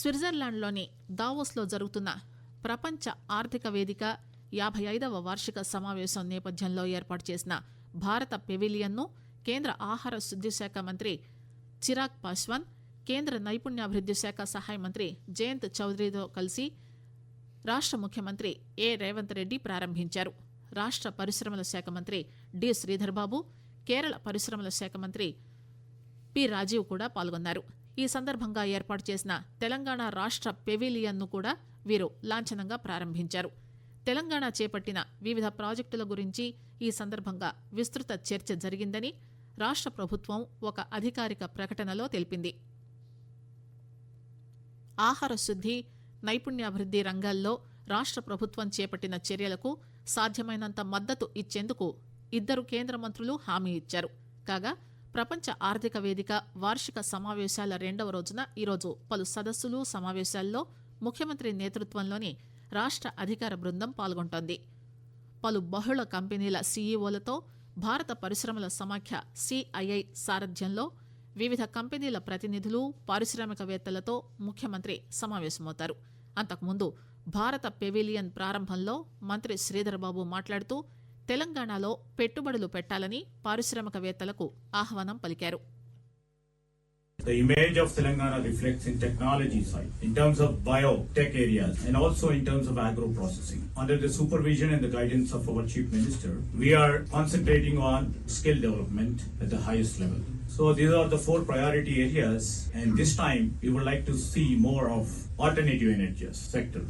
స్విట్జర్లాండ్లోని దావోస్లో జరుగుతున్న ప్రపంచ ఆర్థిక వేదిక యాభై ఐదవ వార్షిక సమావేశం నేపథ్యంలో ఏర్పాటు చేసిన భారత పెవిలియన్ను కేంద్ర ఆహార శుద్ధి శాఖ మంత్రి చిరాగ్ పాస్వాన్ కేంద్ర నైపుణ్యాభివృద్ది శాఖ సహాయ మంత్రి జయంత్ చౌదరితో కలిసి రాష్ట ముఖ్యమంత్రి ఏ రేవంత్ రెడ్డి ప్రారంభించారు. రాష్ట పరిశ్రమల శాఖ మంత్రి డి శ్రీధర్బాబు కేరళ పరిశ్రమల శాఖ మంత్రి పి రాజీవ్ కూడా పాల్గొన్నారు. ఈ సందర్భంగా ఏర్పాటు చేసిన తెలంగాణ రాష్ట్ర పెవిలియన్ను కూడా వీరు లాంఛనంగా ప్రారంభించారు. తెలంగాణ చేపట్టిన వివిధ ప్రాజెక్టుల గురించి ఈ సందర్భంగా విస్తృత చర్చ జరిగిందని రాష్ట్ర ప్రభుత్వం ఒక అధికారిక ప్రకటనలో తెలిపింది. ఆహార శుద్ది నైపుణ్యాభివృద్ది రంగాల్లో రాష్ట్ర ప్రభుత్వం చేపట్టిన చర్యలకు సాధ్యమైనంత మద్దతు ఇచ్చేందుకు ఇద్దరు కేంద్ర మంత్రులు హామీ ఇచ్చారు. కాగా ప్రపంచ ఆర్థిక వేదిక వార్షిక సమావేశాల రెండవ రోజున ఈరోజు పలు సదస్సులు సమావేశాల్లో ముఖ్యమంత్రి నేతృత్వంలోని రాష్ట అధికార బృందం పాల్గొంటోంది. పలు బహుళ కంపెనీల సీఈఓలతో భారత పరిశ్రమల సమాఖ్య సిఐఐ సారథ్యంలో వివిధ కంపెనీల ప్రతినిధులు పారిశ్రామికవేత్తలతో ముఖ్యమంత్రి సమావేశమవుతారు. అంతకుముందు భారత పెవిలియన్ ప్రారంభంలో మంత్రి శ్రీధర్బాబు మాట్లాడుతూ తెలంగాణలో పెట్టుబడులు పెట్టాలని పారిశ్రామికవేత్తలకు ఆహ్వానం పలికారు The image of Telangana reflects in technology side, in terms of biotech areas, and also in terms of agro processing. Under the supervision and the guidance of our Chief Minister, we are concentrating on skill development at the highest level. So these are the four priority areas, and this time we would like to see more of alternative energies sector.